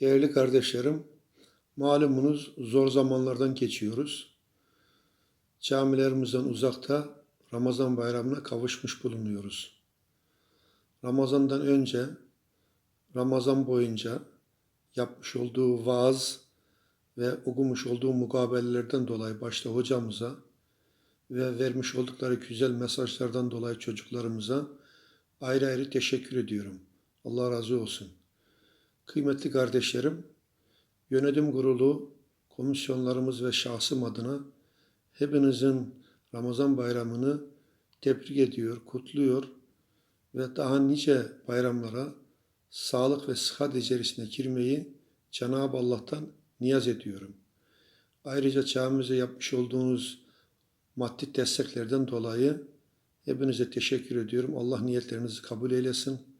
Değerli kardeşlerim, malumunuz zor zamanlardan geçiyoruz. Camilerimizden uzakta Ramazan bayramına kavuşmuş bulunuyoruz. Ramazandan önce, Ramazan boyunca yapmış olduğu vaaz ve okumuş olduğu mukabelelerden dolayı başta hocamıza ve vermiş oldukları güzel mesajlardan dolayı çocuklarımıza ayrı ayrı teşekkür ediyorum. Allah razı olsun. Kıymetli kardeşlerim, yönetim kurulu, komisyonlarımız ve şahsım adına hepinizin Ramazan bayramını tebrik ediyor, kutluyor ve daha nice bayramlara sağlık ve sıhhat içerisine girmeyi Cenab-ı Allah'tan niyaz ediyorum. Ayrıca camimize yapmış olduğunuz maddi desteklerden dolayı hepinize teşekkür ediyorum. Allah niyetlerinizi kabul eylesin.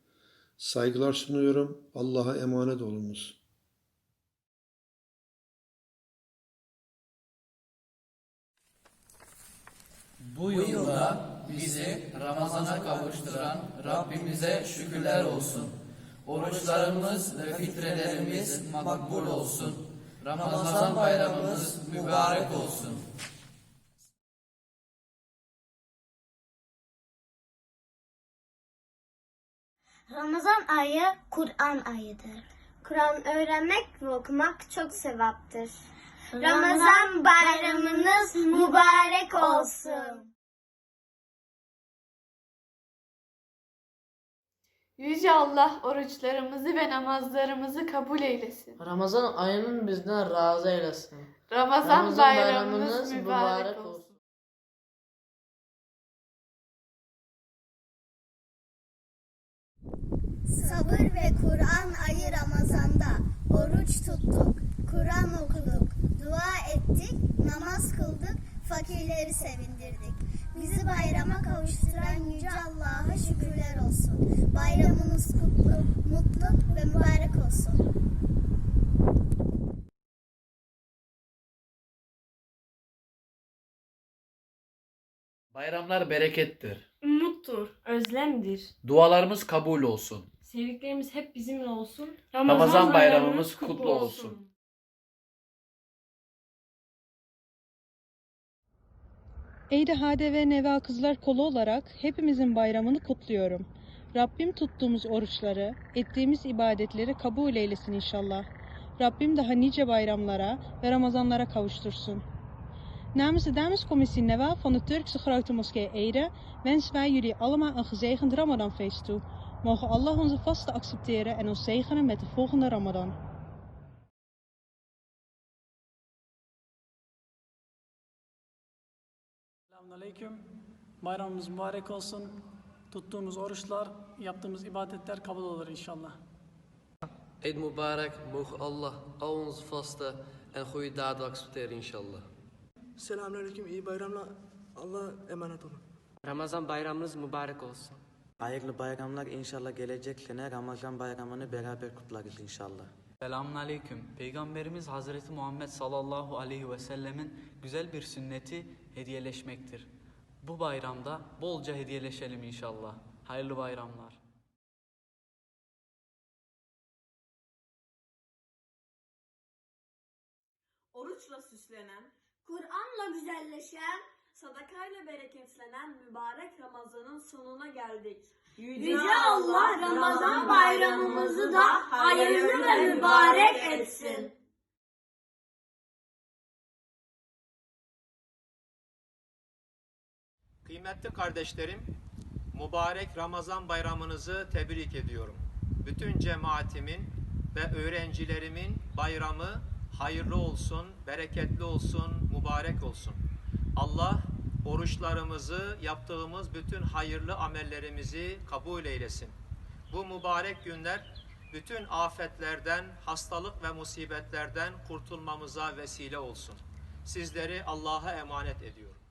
Saygılar sunuyorum. Allah'a emanet olunuz. Bu yılda bizi Ramazan'a kavuşturan Rabbimize şükürler olsun. Oruçlarımız ve fitrelerimiz makbul olsun. Ramazan bayramımız mübarek olsun. Ramazan ayı Kur'an ayıdır. Kur'an öğrenmek ve okumak çok sevaptır. Ramazan bayramınız mübarek olsun. Yüce Allah oruçlarımızı ve namazlarımızı kabul eylesin. Ramazan ayının bizden razı eylesin. Ramazan, bayramımız mübarek olsun. Sabır ve Kur'an ayı Ramazan'da oruç tuttuk, Kur'an okuduk, dua ettik, namaz kıldık, fakirleri sevindirdik. Bizi bayrama kavuşturan Yüce Allah'a şükürler olsun. Bayramınız kutlu, mutlu ve mübarek olsun. Bayramlar berekettir. Umuttur, özlemdir. Dualarımız kabul olsun. Sevdiklerimiz hep bizimle olsun. Ramazan bayramımız kutlu olsun. Eyd-i Hade ve Neva Kızlar Kolu olarak hepimizin bayramını kutluyorum. Rabbim tuttuğumuz oruçları, ettiğimiz ibadetleri kabul eylesin inşallah. Rabbim daha nice bayramlara ve Ramazanlara kavuştursun. Namens de damescommissie Neva van de Turkse Grote Moskee Ede wensen wij jullie allemaal een gezegend Ramadanfeest toe. Mogen Allah onze vasten accepteren en ons zegenen met de volgende Ramadan. Selamünaleyküm. Bayramımız mübarek olsun. Tuttuğumuz oruçlar, yaptığımız ibadetler kabul olur inşallah. Eid Mubarak, mogen Allah al onze vasten en goede daden accepteren inshallah. Selamünaleyküm, iyi bayramlar. Allah emanet olun. Ramazan bayramınız mübarek olsun. Hayırlı bayramlar inşallah gelecek sene Ramazan bayramını beraber kutlarız inşallah. Selamun Aleyküm. Peygamberimiz Hazreti Muhammed sallallahu aleyhi ve sellemin güzel bir sünneti hediyeleşmektir. Bu bayramda bolca hediyeleşelim inşallah. Hayırlı bayramlar. Oruçla süslenen, Kur'an'la güzelleşen, sadakayla bereketlenen mübarek Ramazan'ın sonuna geldik. Yüce Allah Ramazan bayramımızı da hayırlı ve mübarek etsin. Kıymetli kardeşlerim, mübarek Ramazan bayramınızı tebrik ediyorum. Bütün cemaatimin ve öğrencilerimin bayramı hayırlı olsun, bereketli olsun, mübarek olsun. Allah oruçlarımızı, yaptığımız bütün hayırlı amellerimizi kabul eylesin. Bu mübarek günler bütün afetlerden, hastalık ve musibetlerden kurtulmamıza vesile olsun. Sizleri Allah'a emanet ediyorum.